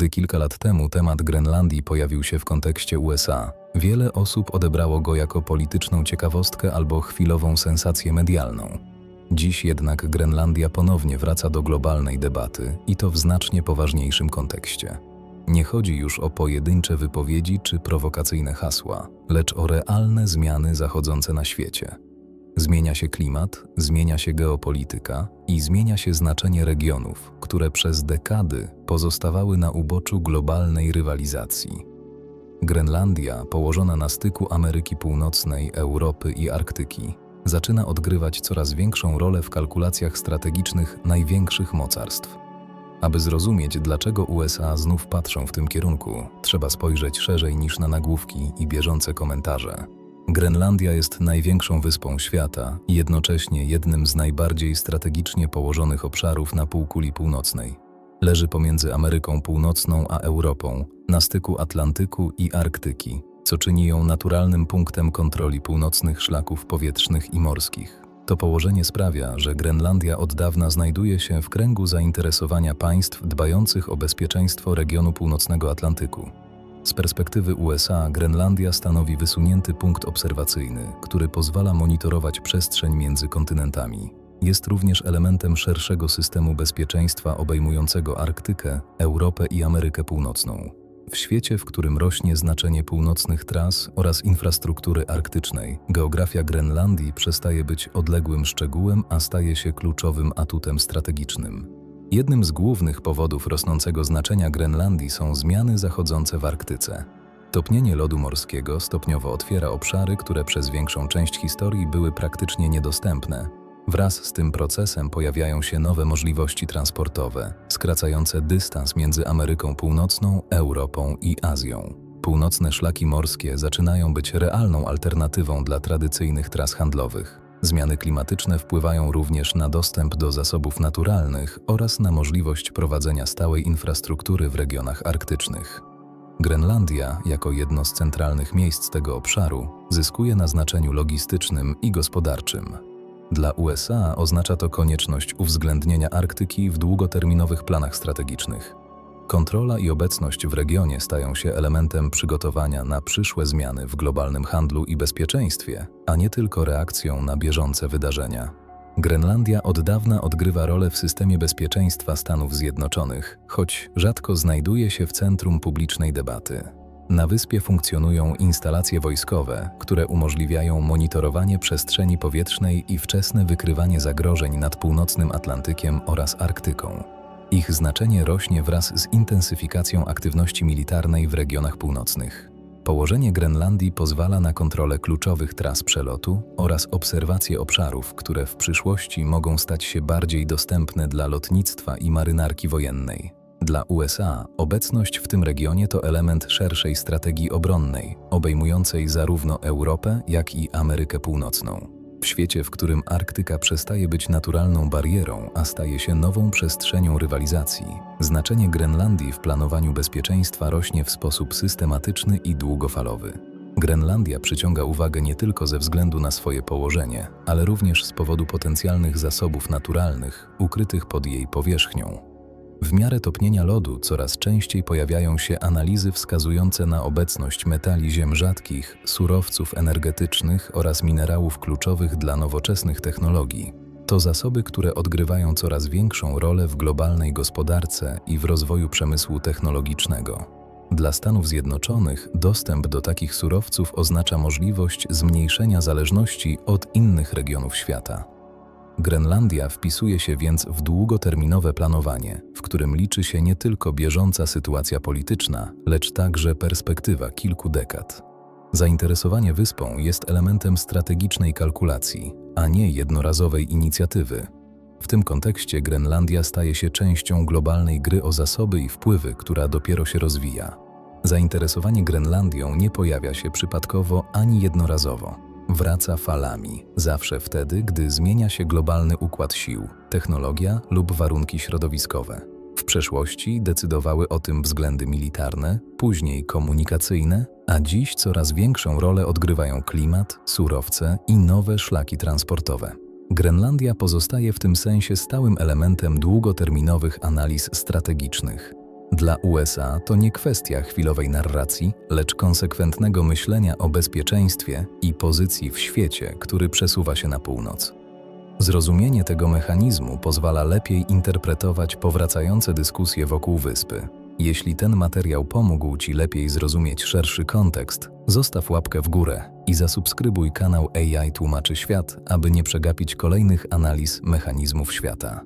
Gdy kilka lat temu temat Grenlandii pojawił się w kontekście USA, wiele osób odebrało go jako polityczną ciekawostkę albo chwilową sensację medialną. Dziś jednak Grenlandia ponownie wraca do globalnej debaty i to w znacznie poważniejszym kontekście. Nie chodzi już o pojedyncze wypowiedzi czy prowokacyjne hasła, lecz o realne zmiany zachodzące na świecie. Zmienia się klimat, zmienia się geopolityka i zmienia się znaczenie regionów, które przez dekady pozostawały na uboczu globalnej rywalizacji. Grenlandia, położona na styku Ameryki Północnej, Europy i Arktyki, zaczyna odgrywać coraz większą rolę w kalkulacjach strategicznych największych mocarstw. Aby zrozumieć, dlaczego USA znów patrzą w tym kierunku, trzeba spojrzeć szerzej niż na nagłówki i bieżące komentarze. Grenlandia jest największą wyspą świata i jednocześnie jednym z najbardziej strategicznie położonych obszarów na półkuli północnej. Leży pomiędzy Ameryką Północną a Europą, na styku Atlantyku i Arktyki, co czyni ją naturalnym punktem kontroli północnych szlaków powietrznych i morskich. To położenie sprawia, że Grenlandia od dawna znajduje się w kręgu zainteresowania państw dbających o bezpieczeństwo regionu północnego Atlantyku. Z perspektywy USA Grenlandia stanowi wysunięty punkt obserwacyjny, który pozwala monitorować przestrzeń między kontynentami. Jest również elementem szerszego systemu bezpieczeństwa obejmującego Arktykę, Europę i Amerykę Północną. W świecie, w którym rośnie znaczenie północnych tras oraz infrastruktury arktycznej, geografia Grenlandii przestaje być odległym szczegółem, a staje się kluczowym atutem strategicznym. Jednym z głównych powodów rosnącego znaczenia Grenlandii są zmiany zachodzące w Arktyce. Topnienie lodu morskiego stopniowo otwiera obszary, które przez większą część historii były praktycznie niedostępne. Wraz z tym procesem pojawiają się nowe możliwości transportowe, skracające dystans między Ameryką Północną, Europą i Azją. Północne szlaki morskie zaczynają być realną alternatywą dla tradycyjnych tras handlowych. Zmiany klimatyczne wpływają również na dostęp do zasobów naturalnych oraz na możliwość prowadzenia stałej infrastruktury w regionach arktycznych. Grenlandia, jako jedno z centralnych miejsc tego obszaru, zyskuje na znaczeniu logistycznym i gospodarczym. Dla USA oznacza to konieczność uwzględnienia Arktyki w długoterminowych planach strategicznych. Kontrola i obecność w regionie stają się elementem przygotowania na przyszłe zmiany w globalnym handlu i bezpieczeństwie, a nie tylko reakcją na bieżące wydarzenia. Grenlandia od dawna odgrywa rolę w systemie bezpieczeństwa Stanów Zjednoczonych, choć rzadko znajduje się w centrum publicznej debaty. Na wyspie funkcjonują instalacje wojskowe, które umożliwiają monitorowanie przestrzeni powietrznej i wczesne wykrywanie zagrożeń nad północnym Atlantykiem oraz Arktyką. Ich znaczenie rośnie wraz z intensyfikacją aktywności militarnej w regionach północnych. Położenie Grenlandii pozwala na kontrolę kluczowych tras przelotu oraz obserwację obszarów, które w przyszłości mogą stać się bardziej dostępne dla lotnictwa i marynarki wojennej. Dla USA obecność w tym regionie to element szerszej strategii obronnej, obejmującej zarówno Europę, jak i Amerykę Północną. W świecie, w którym Arktyka przestaje być naturalną barierą, a staje się nową przestrzenią rywalizacji, znaczenie Grenlandii w planowaniu bezpieczeństwa rośnie w sposób systematyczny i długofalowy. Grenlandia przyciąga uwagę nie tylko ze względu na swoje położenie, ale również z powodu potencjalnych zasobów naturalnych ukrytych pod jej powierzchnią. W miarę topnienia lodu coraz częściej pojawiają się analizy wskazujące na obecność metali ziem rzadkich, surowców energetycznych oraz minerałów kluczowych dla nowoczesnych technologii. To zasoby, które odgrywają coraz większą rolę w globalnej gospodarce i w rozwoju przemysłu technologicznego. Dla Stanów Zjednoczonych dostęp do takich surowców oznacza możliwość zmniejszenia zależności od innych regionów świata. Grenlandia wpisuje się więc w długoterminowe planowanie, w którym liczy się nie tylko bieżąca sytuacja polityczna, lecz także perspektywa kilku dekad. Zainteresowanie wyspą jest elementem strategicznej kalkulacji, a nie jednorazowej inicjatywy. W tym kontekście Grenlandia staje się częścią globalnej gry o zasoby i wpływy, która dopiero się rozwija. Zainteresowanie Grenlandią nie pojawia się przypadkowo ani jednorazowo wraca falami, zawsze wtedy, gdy zmienia się globalny układ sił, technologia lub warunki środowiskowe. W przeszłości decydowały o tym względy militarne, później komunikacyjne, a dziś coraz większą rolę odgrywają klimat, surowce i nowe szlaki transportowe. Grenlandia pozostaje w tym sensie stałym elementem długoterminowych analiz strategicznych. Dla USA to nie kwestia chwilowej narracji, lecz konsekwentnego myślenia o bezpieczeństwie i pozycji w świecie, który przesuwa się na północ. Zrozumienie tego mechanizmu pozwala lepiej interpretować powracające dyskusje wokół wyspy. Jeśli ten materiał pomógł Ci lepiej zrozumieć szerszy kontekst, zostaw łapkę w górę i zasubskrybuj kanał AI Tłumaczy Świat, aby nie przegapić kolejnych analiz mechanizmów świata.